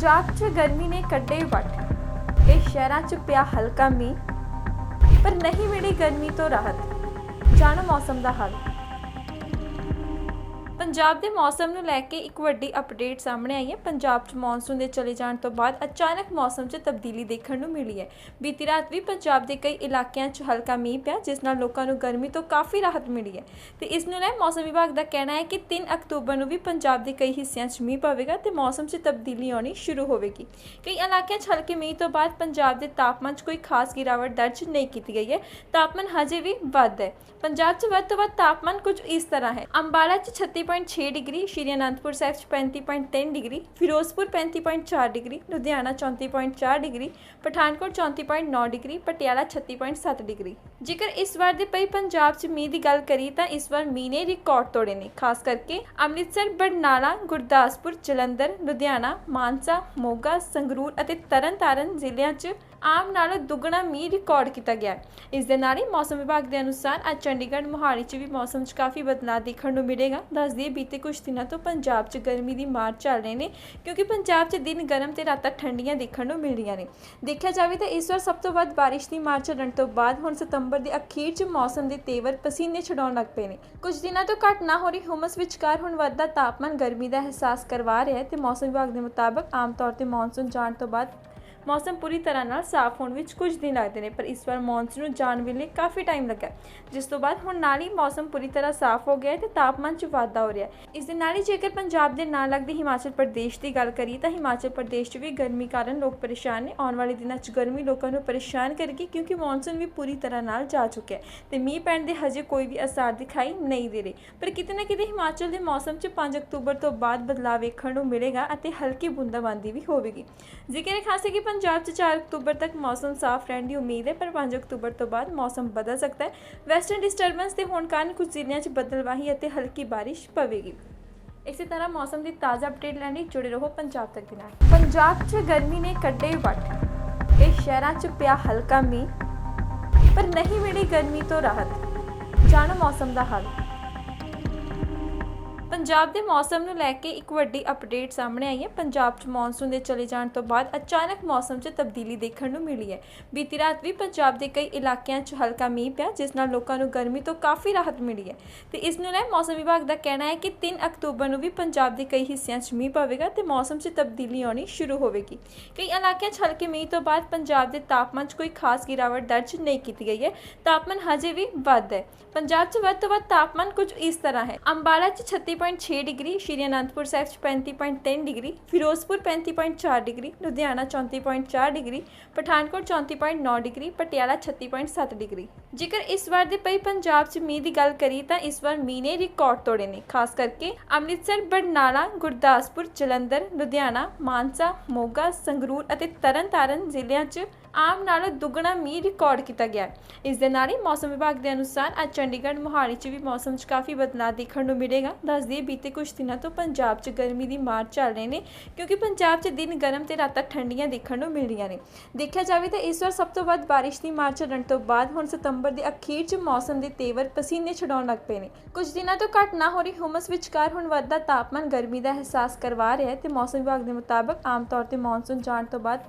ਪੰਜਾਬ 'ਚ ਗਰਮੀ ਨੇ ਕੱਢੇ ਵੱਟ। ਇਹ ਸ਼ਹਿਰਾਂ 'ਚ ਪਿਆ ਹਲਕਾ ਮੀਂਹ, ਪਰ ਨਹੀਂ ਮਿਲੀ ਗਰਮੀ ਤੋਂ ਰਾਹਤ। ਜਾਣੋ ਮੌਸਮ ਦਾ ਹਾਲ। ਪੰਜਾਬ ਦੇ ਮੌਸਮ ਨੂੰ ਲੈ ਕੇ ਇੱਕ ਵੱਡੀ ਅਪਡੇਟ ਸਾਹਮਣੇ ਆਈ ਹੈ। ਪੰਜਾਬ 'ਚ ਮੌਨਸੂਨ ਦੇ ਚਲੇ ਜਾਣ ਤੋਂ ਬਾਅਦ ਅਚਾਨਕ ਮੌਸਮ 'ਚ ਤਬਦੀਲੀ ਦੇਖਣ ਨੂੰ ਮਿਲੀ ਹੈ। ਬੀਤੀ ਰਾਤ ਵੀ ਪੰਜਾਬ ਦੇ ਕਈ ਇਲਾਕਿਆਂ 'ਚ ਹਲਕਾ ਮੀਂਹ ਪਿਆ, ਜਿਸ ਨਾਲ ਲੋਕਾਂ ਨੂੰ ਗਰਮੀ ਤੋਂ ਕਾਫੀ ਰਾਹਤ ਮਿਲੀ ਹੈ। ਤੇ ਇਸ ਨੂੰ ਲੈ ਮੌਸਮ ਵਿਭਾਗ ਦਾ ਕਹਿਣਾ ਹੈ ਕਿ 3 ਅਕਤੂਬਰ ਨੂੰ ਵੀ ਪੰਜਾਬ ਦੇ ਕਈ ਹਿੱਸਿਆਂ 'ਚ ਮੀਂਹ ਪਵੇਗਾ ਤੇ ਮੌਸਮ 'ਚ ਤਬਦੀਲੀ ਆਉਣੀ ਸ਼ੁਰੂ ਹੋਵੇਗੀ। ਕਈ ਇਲਾਕਿਆਂ 'ਚ ਹਲਕੇ ਮੀਂਹ ਤੋਂ ਬਾਅਦ ਪੰਜਾਬ ਦੇ ਤਾਪਮਾਨ 'ਚ ਕੋਈ ਖਾਸ ਗਿਰਾਵਟ ਦਰਜ ਨਹੀਂ ਕੀਤੀ ਗਈ ਹੈ। ਤਾਪਮਾਨ ਹਜੇ ਵੀ ਵੱਧ ਹੈ। ਪੰਜਾਬ 'ਚ ਵੱਧ ਤੋਂ ਵੱਧ ਤਾਪਮਾਨ ਕੁਝ ਇਸ ਤਰ੍ਹਾਂ ਹੈ। ਅੰਬਾਲਾ 'ਚ 36.6 ਡਿਗਰੀ, ਸ਼੍ਰੀ ਅਨੰਦਪੁਰ ਸਾਹਿਬ 'ਚ 35.3 degree, Firozpur 35.4 degree, Ludhiana 34.4 degree, Pathankot 34.9 degree, Patiala 36.7 degree. ਜੇਕਰ ਇਸ ਵਾਰ ਦੇ ਪਈ ਪੰਜਾਬ 'ਚ ਮੀਂਹ ਦੀ ਗੱਲ ਕਰੀ ਤਾਂ ਇਸ ਵਾਰ ਮੀਂਹ ਨੇ ਰਿਕਾਰਡ ਤੋੜੇ ਨੇ, ਖਾਸ ਕਰਕੇ ਅੰਮ੍ਰਿਤਸਰ, ਬਰਨਾਲਾ, ਗੁਰਦਾਸਪੁਰ, ਜਲੰਧਰ, ਲੁਧਿਆਣਾ, ਮਾਨਸਾ, ਮੋਗਾ, ਸੰਗਰੂਰ ਅਤੇ ਤਰਨਤਾਰਨ ਜ਼ਿਲ੍ਹਿਆਂ 'ਚ ਆਮ ਨਾਲੋਂ ਦੁੱਗਣਾ ਮੀਂਹ ਰਿਕਾਰਡ ਕੀਤਾ ਗਿਆ। ਇਸ ਦੇ ਨਾਲ ਹੀ ਮੌਸਮ ਵਿਭਾਗ ਦੇ ਅਨੁਸਾਰ ਅੱਜ ਚੰਡੀਗੜ੍ਹ, ਮੋਹਾਲੀ 'ਚ ਵੀ ਮੌਸਮ 'ਚ ਕਾਫੀ ਬਦਲਾਅ ਦੇਖਣ ਨੂੰ ਮਿਲੇਗਾ। ਦੱਸ ਦਈਏ ਬੀਤੇ ਕੁਝ ਦਿਨਾਂ ਤੋਂ ਪੰਜਾਬ 'ਚ ਗਰਮੀ ਦੀ ਮਾਰ ਚੱਲ ਰਹੇ ਨੇ, ਕਿਉਂਕਿ ਪੰਜਾਬ 'ਚ ਦਿਨ ਗਰਮ ਤੇ ਰਾਤਾਂ ਠੰਡੀਆਂ ਦੇਖਣ ਨੂੰ ਮਿਲ ਰਹੀਆਂ ਨੇ। ਦੇਖਿਆ ਜਾਵੇ ਤਾਂ ਇਸ ਵਾਰ ਸਭ ਤੋਂ ਵੱਧ ਬਾਰਿਸ਼ ਦੀ ਮਾਰ ਚੱਲਣ ਤੋਂ ਬਾਅਦ ਹੁਣ ਸਤੰਬਰ ਦੇ ਅਖੀਰ 'ਚ ਮੌਸਮ ਦੇ ਤੇਵਰ ਪਸੀਨੇ ਛਡਾਉਣ ਲੱਗ ਪਏ ਨੇ। ਕੁਝ ਦਿਨਾਂ ਤੋਂ ਘਟ ਨਾ ਹੋ ਰਹੀ ਹੁਮਸ ਵਿਚਕਾਰ ਹੁਣ ਵੱਧਦਾ ਤਾਪਮਾਨ ਗਰਮੀ ਦਾ ਅਹਿਸਾਸ ਕਰਵਾ ਰਿਹਾ ਹੈ ਤੇ ਮੌਸਮ ਵਿਭਾਗ ਦੇ ਮੁਤਾਬਕ ਆਮ ਤੌਰ ਤੇ ਮੌਨਸੂਨ ਜਾਣ ਤੋਂ ਬਾਅਦ ਮੌਸਮ ਪੂਰੀ ਤਰ੍ਹਾਂ ਨਾਲ ਸਾਫ਼ ਹੋਣ ਵਿੱਚ ਕੁਝ ਦਿਨ ਲੱਗਦੇ ਨੇ, ਪਰ ਇਸ ਵਾਰ ਮੌਨਸੂਨ ਨੂੰ ਜਾਣ ਵੇਲੇ ਕਾਫੀ ਟਾਈਮ ਲੱਗਾ ਜਿਸ ਤੋਂ ਬਾਅਦ ਹੁਣ ਨਾਲ ਹੀ ਮੌਸਮ ਪੂਰੀ ਤਰ੍ਹਾਂ ਸਾਫ਼ ਹੋ ਗਿਆ ਹੈ ਤੇ ਤਾਪਮਾਨ 'ਚ ਵਾਧਾ ਹੋ ਰਿਹਾ ਹੈ। ਇਸ ਦੇ ਨਾਲ ਹੀ ਜੇਕਰ ਪੰਜਾਬ ਦੇ ਨਾਲ ਲੱਗਦੇ ਹਿਮਾਚਲ ਪ੍ਰਦੇਸ਼ ਦੀ ਗੱਲ ਕਰੀਏ ਤਾਂ ਹਿਮਾਚਲ ਪ੍ਰਦੇਸ਼ 'ਚ ਵੀ ਗਰਮੀ ਕਾਰਨ ਲੋਕ ਪਰੇਸ਼ਾਨ ਨੇ। ਆਉਣ ਵਾਲੇ ਦਿਨਾਂ 'ਚ ਗਰਮੀ ਲੋਕਾਂ ਨੂੰ ਪਰੇਸ਼ਾਨ ਕਰੇਗੀ ਕਿਉਂਕਿ ਮੌਨਸੂਨ ਵੀ ਪੂਰੀ ਤਰ੍ਹਾਂ ਨਾਲ ਜਾ ਚੁੱਕਿਆ ਹੈ ਤੇ ਮੀਂਹ ਪੈਣ ਦੇ ਹਜੇ ਕੋਈ ਵੀ ਅਸਾਰ ਦਿਖਾਈ ਨਹੀਂ ਦੇ ਰਹੇ। ਪਰ ਕਿਤੇ ਨਾ ਕਿਤੇ ਹਿਮਾਚਲ ਦੇ ਮੌਸਮ 'ਚ 5 ਅਕਤੂਬਰ ਤੋਂ ਬਾਅਦ ਬਦਲਾਅ ਵੇਖਣ ਨੂੰ ਮਿਲੇਗਾ ਅਤੇ ਹਲਕੀ ਬੂੰਦਾਬਾਂਦੀ ਵੀ ਹੋਵੇਗੀ। ਜ਼ਿਕਰ ਹੈ ਖਾਸ ਹੈ ਕਿ ਪੰਜਾਬ 'ਚ 4 ਅਕਤੂਬਰ ਤੱਕ ਮੌਸਮ ਸਾਫ਼ ਰਹਿਣ ਦੀ ਉਮੀਦ ਹੈ, ਪਰ 5 ਅਕਤੂਬਰ ਤੋਂ ਬਾਅਦ ਮੌਸਮ ਬਦਲ ਸਕਦਾ ਹੈ। ਵੈਸਟਰਨ ਡਿਸਟਰਬੈਂਸ ਦੇ ਹੋਣ ਕਾਰਨ ਕੁਝ ਜ਼ਿਲ੍ਹਿਆਂ 'ਚ ਬੱਦਲਵਾਹੀ ਅਤੇ ਹਲਕੀ ਬਾਰਿਸ਼ ਪਵੇਗੀ। ਇਸੇ ਤਰ੍ਹਾਂ ਮੌਸਮ ਦੀ ਤਾਜ਼ਾ ਅਪਡੇਟ ਲੈਣ ਲਈ ਜੁੜੇ ਰਹੋ ਪੰਜਾਬ ਤੱਕ ਦੇ ਨਾਲ। ਪੰਜਾਬ 'ਚ ਗਰਮੀ ਨੇ ਕੱਢੇ ਵੱਟ। ਇਹ ਸ਼ਹਿਰਾਂ 'ਚ ਪਿਆ ਹਲਕਾ ਮੀਂਹ। ਪਰ ਨਹੀਂ ਮਿਲੀ ਗਰਮੀ ਤੋਂ ਰਾਹਤ। ਜਾਣੋ ਮੌਸਮ ਦਾ ਹਾਲ। ਪੰਜਾਬ ਦੇ ਮੌਸਮ ਨੂੰ ਲੈ ਕੇ ਇੱਕ ਵੱਡੀ ਅਪਡੇਟ ਸਾਹਮਣੇ ਆਈ ਹੈ। ਪੰਜਾਬ 'ਚ ਮੌਨਸੂਨ ਦੇ ਚਲੇ ਜਾਣ ਤੋਂ ਬਾਅਦ ਅਚਾਨਕ ਮੌਸਮ 'ਚ ਤਬਦੀਲੀ ਦੇਖਣ ਨੂੰ ਮਿਲੀ ਹੈ। ਬੀਤੀ ਰਾਤ ਵੀ ਪੰਜਾਬ ਦੇ ਕਈ ਇਲਾਕਿਆਂ 'ਚ ਹਲਕਾ ਮੀਂਹ ਪਿਆ, ਜਿਸ ਨਾਲ ਲੋਕਾਂ ਨੂੰ ਗਰਮੀ ਤੋਂ ਕਾਫੀ ਰਾਹਤ ਮਿਲੀ ਹੈ। ਤੇ ਇਸ ਨੂੰ ਲੈ ਮੌਸਮ ਵਿਭਾਗ ਦਾ ਕਹਿਣਾ ਹੈ ਕਿ 3 ਅਕਤੂਬਰ ਨੂੰ ਵੀ ਪੰਜਾਬ ਦੇ ਕਈ ਹਿੱਸਿਆਂ 'ਚ ਮੀਂਹ ਪਵੇਗਾ ਤੇ ਮੌਸਮ 'ਚ ਤਬਦੀਲੀ ਆਉਣੀ ਸ਼ੁਰੂ ਹੋਵੇਗੀ। ਕਈ ਇਲਾਕਿਆਂ 'ਚ ਹਲਕੇ ਮੀਂਹ ਤੋਂ ਬਾਅਦ ਪੰਜਾਬ ਦੇ ਤਾਪਮਾਨ 'ਚ ਕੋਈ ਖਾਸ ਗਿਰਾਵਟ ਦਰਜ ਨਹੀਂ ਕੀਤੀ ਗਈ ਹੈ। ਤਾਪਮਾਨ ਹਜੇ ਵੀ ਵੱਧ ਹੈ। ਪੰਜਾਬ 'ਚ ਵੱਧ ਤੋਂ ਵੱਧ ਤਾਪਮਾਨ ਕੁਝ ਇਸ ਤਰ੍ਹਾਂ ਹੈ। ਅੰਬਾਲਾ 'ਚ 36.6 ਡਿਗਰੀ, ਸ਼੍ਰੀ ਅਨੰਦਪੁਰ ਸਾਹਿਬ 'ਚ 35.3 degree, Firozpur 35.4 degree, Ludhiana 34.4 degree, Pathankot 34.9 degree, Patiala 36.7 degree. ਜੇਕਰ ਇਸ ਵਾਰ ਦੇ ਪਈ ਪੰਜਾਬ 'ਚ ਮੀਂਹ ਦੀ ਗੱਲ ਕਰੀ ਤਾਂ ਇਸ ਵਾਰ ਮੀਂਹ ਨੇ ਰਿਕਾਰਡ ਤੋੜੇ ਨੇ, ਖਾਸ ਕਰਕੇ ਅੰਮ੍ਰਿਤਸਰ, ਬਰਨਾਲਾ, ਗੁਰਦਾਸਪੁਰ, ਜਲੰਧਰ, ਲੁਧਿਆਣਾ, ਮਾਨਸਾ, ਮੋਗਾ, ਸੰਗਰੂਰ ਅਤੇ ਤਰਨਤਾਰਨ ਜ਼ਿਲ੍ਹਿਆਂ 'ਚ ਆਮ ਨਾਲੋਂ ਦੁੱਗਣਾ ਮੀਂਹ ਰਿਕਾਰਡ ਕੀਤਾ ਗਿਆ ਇਸ ਦੇ ਨਾਲ ਹੀ ਮੌਸਮ ਵਿਭਾਗ ਦੇ ਅਨੁਸਾਰ ਅੱਜ ਚੰਡੀਗੜ੍ਹ ਮੋਹਾਲੀ 'ਚ ਵੀ ਮੌਸਮ 'ਚ ਕਾਫੀ ਬਦਲਾਅ ਦੇਖਣ ਨੂੰ ਮਿਲੇਗਾ। ਦੱਸ ਦਈਏ ਬੀਤੇ ਕੁਝ ਦਿਨਾਂ ਤੋਂ ਪੰਜਾਬ 'ਚ ਗਰਮੀ ਦੀ ਮਾਰ ਚੱਲ ਰਹੇ ਨੇ, ਕਿਉਂਕਿ ਪੰਜਾਬ 'ਚ ਦਿਨ ਗਰਮ ਤੇ ਰਾਤਾਂ ਠੰਡੀਆਂ ਦੇਖਣ ਨੂੰ ਮਿਲ ਰਹੀਆਂ ਨੇ। ਦੇਖਿਆ ਜਾਵੇ ਤਾਂ ਇਸ ਵਾਰ ਸਭ ਤੋਂ ਵੱਧ ਬਾਰਿਸ਼ ਦੀ ਮਾਰ ਚੱਲਣ ਤੋਂ ਬਾਅਦ ਹੁਣ ਸਤੰਬਰ ਦੇ ਅਖੀਰ 'ਚ ਮੌਸਮ ਦੇ ਤੇਵਰ ਪਸੀਨੇ ਛਡਾਉਣ ਲੱਗ ਪਏ ਨੇ। ਕੁਝ ਦਿਨਾਂ ਤੋਂ ਘਟ ਨਾ ਹੋ ਰਹੀ ਹੁਮਸ ਵਿਚਕਾਰ ਹੁਣ ਵੱਧਦਾ ਤਾਪਮਾਨ ਗਰਮੀ ਦਾ ਅਹਿਸਾਸ ਕਰਵਾ ਰਿਹਾ ਹੈ ਤੇ ਮੌਸਮ ਵਿਭਾਗ ਦੇ ਮੁਤਾਬਕ ਆਮ ਤੌਰ ਤੇ ਮੌਨਸੂਨ ਜਾਣ ਤੋਂ ਬਾਅਦ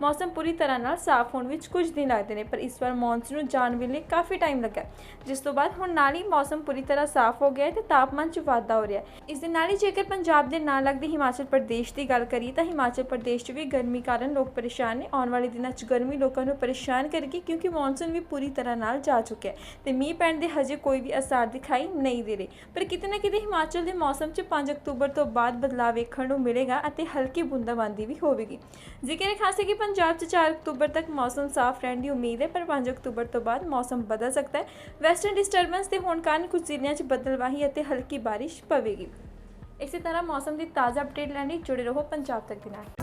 ਮੌਸਮ ਪੂਰੀ ਤਰ੍ਹਾਂ ਨਾਲ ਸਾਫ਼ ਹੋਣ ਵਿੱਚ ਕੁਝ ਦਿਨ ਲੱਗਦੇ ਨੇ, ਪਰ ਇਸ ਵਾਰ ਮੌਨਸੂਨ ਨੂੰ ਜਾਣ ਵੇਲੇ ਕਾਫੀ ਟਾਈਮ ਲੱਗਾ ਜਿਸ ਤੋਂ ਬਾਅਦ ਹੁਣ ਨਾਲ ਹੀ ਮੌਸਮ ਪੂਰੀ ਤਰ੍ਹਾਂ ਸਾਫ਼ ਹੋ ਗਿਆ ਹੈ ਤੇ ਤਾਪਮਾਨ 'ਚ ਵਾਧਾ ਹੋ ਰਿਹਾ ਹੈ। ਇਸ ਦੇ ਨਾਲ ਹੀ ਜੇਕਰ ਪੰਜਾਬ ਦੇ ਨਾਲ ਲੱਗਦੇ ਹਿਮਾਚਲ ਪ੍ਰਦੇਸ਼ ਦੀ ਗੱਲ ਕਰੀਏ, ਤਾਂ ਹਿਮਾਚਲ ਪ੍ਰਦੇਸ਼ 'ਚ ਵੀ ਗਰਮੀ ਕਾਰਨ ਲੋਕ ਪਰੇਸ਼ਾਨ ਨੇ। ਆਉਣ ਵਾਲੇ ਦਿਨਾਂ 'ਚ ਗਰਮੀ ਲੋਕਾਂ ਨੂੰ ਪਰੇਸ਼ਾਨ ਕਰੇਗੀ ਕਿਉਂਕਿ ਮੌਨਸੂਨ ਵੀ ਪੂਰੀ ਤਰ੍ਹਾਂ ਨਾਲ ਜਾ ਚੁੱਕਿਆ ਹੈ ਤੇ ਮੀਂਹ ਪੈਣ ਦੇ ਹਜੇ ਕੋਈ ਵੀ ਅਸਾਰ ਦਿਖਾਈ ਨਹੀਂ ਦੇ ਰਹੇ। ਪਰ ਕਿਤੇ ਨਾ ਕਿਤੇ ਹਿਮਾਚਲ ਦੇ ਮੌਸਮ 'ਚ 5 ਅਕਤੂਬਰ ਤੋਂ ਬਾਅਦ ਬਦਲਾਅ ਵੇਖਣ ਨੂੰ ਮਿਲੇਗਾ ਅਤੇ ਹਲਕੀ ਬੂੰਦਾਬਾਂਦੀ ਵੀ ਹੋਵੇਗੀ। ਜ਼ਿਕਰ ਖਾਸ ਹੈ ਕਿ ਪੰਜਾਬ 'ਚ 4 ਅਕਤੂਬਰ ਤੱਕ ਮੌਸਮ ਸਾਫ਼ ਰਹਿਣ ਦੀ ਉਮੀਦ ਹੈ, ਪਰ 5 ਅਕਤੂਬਰ ਤੋਂ ਬਾਅਦ ਮੌਸਮ ਬਦਲ ਸਕਦਾ ਹੈ। ਵੈਸਟਰਨ ਡਿਸਟਰਬੈਂਸ ਦੇ ਹੋਣ ਕਾਰਨ ਕੁਝ ਜ਼ਿਲ੍ਹਿਆਂ 'ਚ ਬਦਲਵਾਹੀ ਅਤੇ ਹਲਕੀ ਬਾਰਿਸ਼ ਪਵੇਗੀ। ਇਸੇ ਤਰ੍ਹਾਂ ਮੌਸਮ ਦੀ ਤਾਜ਼ਾ ਅਪਡੇਟ ਲੈਣ ਲਈ ਜੁੜੇ ਰਹੋ ਪੰਜਾਬ ਤੱਕ ਦੇ ਨਾਲ।